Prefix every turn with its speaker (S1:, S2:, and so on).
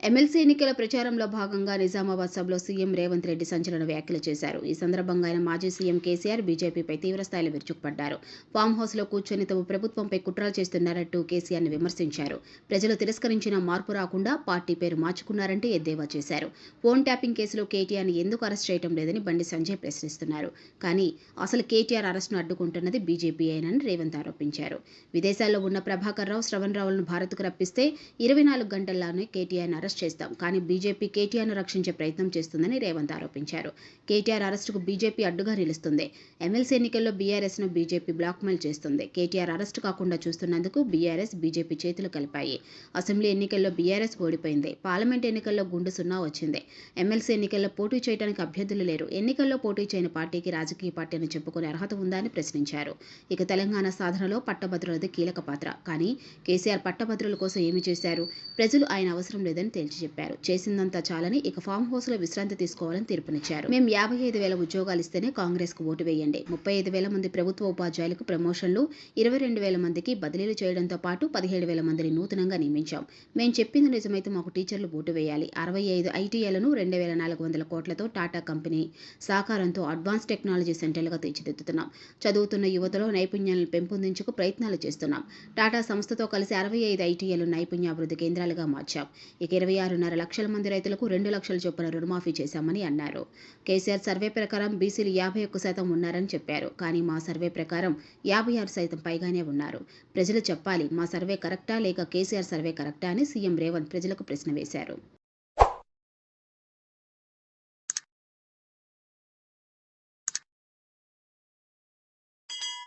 S1: MLC ఎన్నికల ప్రచారంలో భాగంగా నిజామాబాద్ సభలో సీఎం రేవంత్ రెడ్డి సంచలన వ్యాఖ్యలు చేశారు. ఈ సందర్భంగా ఆయన మాజీ సీఎం కేసీఆర్ బీజేపీపై తీవ్రస్థాయిలో విరుచుకుపడ్డారు. ఫామ్ హౌస్లో కూర్చొని తమ ప్రభుత్వంపై కుట్రలు చేస్తున్నారంటూ కేసీఆర్ని విమర్శించారు. ప్రజలు తిరస్కరించిన మార్పు రాకుండా పార్టీ పేరు మార్చుకున్నారంటూ ఎద్దేవా చేశారు. ఫోన్ ట్యాపింగ్ కేసులో కేటీఆర్ని ఎందుకు అరెస్ట్ చేయడం లేదని బండి సంజయ్ ప్రశ్నిస్తున్నారు. కానీ అసలు కేటీఆర్ అరెస్టును అడ్డుకుంటున్నది బీజేపీ అయినని రేవంత్ ఆరోపించారు. విదేశాల్లో ఉన్న ప్రభాకర్ రావు శ్రవణ్ రావులను భారత్కు రప్పిస్తే ఇరవై నాలుగు గంటల్లోనే కేటీఆర్ని అరెస్ట్ చేస్తాం. కానీ బీజేపీ కేటీఆర్ను రక్షించే ప్రయత్నం చేస్తుందని రేవంత్ ఆరోపించారు. కేటీఆర్ అరెస్టుకు బీజేపీ అడ్డుగా నిలుస్తుంది. ఎమ్మెల్సీ ఎన్నికల్లో బీఆర్ఎస్ను బీజేపీ బ్లాక్మెయిల్ చేస్తుంది. కేటీఆర్ అరెస్టు కాకుండా చూస్తున్నందుకు బీఆర్ఎస్ బీజేపీ చేతులు కలిపాయి. అసెంబ్లీ ఎన్నికల్లో బీఆర్ఎస్ ఓడిపోయింది. పార్లమెంట్ ఎన్నికల్లో గుండు సున్నా వచ్చింది. ఎమ్మెల్సీ ఎన్నికల్లో పోటీ చేయడానికి అభ్యర్థులు లేరు. ఎన్నికల్లో పోటీ చేయని పార్టీకి రాజకీయ పార్టీ అని చెప్పుకునే అర్హత ఉందా అని ప్రశ్నించారు. ఇక తెలంగాణ సాధనలో పట్టభద్రులది కీలక పాత్ర. కానీ కేసీఆర్ పట్టభద్రుల కోసం ఏమి చేశారు? ప్రజలు ఆయన అవసరం లేదని తేల్చి చెప్పారు. చేసిందంతా చాలని ఇక ఫామ్ హౌస్లో విశ్రాంతి తీసుకోవాలని తీర్పునిచ్చారు. మేము యాభై ఐదు వేల ఉద్యోగాలు ఇస్తేనే కాంగ్రెస్కు ఓటు వేయండి. ముప్పై ఐదు వేల మంది ప్రభుత్వ ఉపాధ్యాయులకు ప్రమోషన్లు ఇరవై రెండు వేల మందికి బదిలీలు చేయడంతో పాటు పదిహేడు వేల మందిని నూతనంగా నియమించాం. మేము చెప్పింది నిజమైతే మాకు టీచర్లు ఓటు వేయాలి. అరవై ఐదు ఐటీఐలను రెండు వేల నాలుగు వందల కోట్లతో టాటా కంపెనీ సహకారంతో అడ్వాన్స్ టెక్నాలజీ సెంటర్లుగా తీర్చిదిద్దుతున్నాం. చదువుతున్న యువతలో నైపుణ్యాలను పెంపొందించుకు ప్రయత్నాలు చేస్తున్నాం. టాటా సంస్థతో కలిసి అరవై ఐదు ఐటీఐలు నైపుణ్యాభివృద్ధి కేంద్రాలుగా మార్చాం. ఇక ఇరవై ఆరున్నర లక్షల మంది రైతులకు రెండు లక్షల చొప్పున రుణమాఫీ చేశామని అన్నారు. కేసీఆర్ సర్వే ప్రకారం బీసీలు యాభై ఒక్క శాతం ఉన్నారని చెప్పారు. కానీ మా సర్వే ప్రకారం యాభై ఆరు శాతం పైగానే ఉన్నారు. ప్రజలు చెప్పాలి మా సర్వే కరెక్టా లేక కేసీఆర్ సర్వే కరెక్టా అని సీఎం రేవంత్ ప్రజలకు ప్రశ్న వేశారు.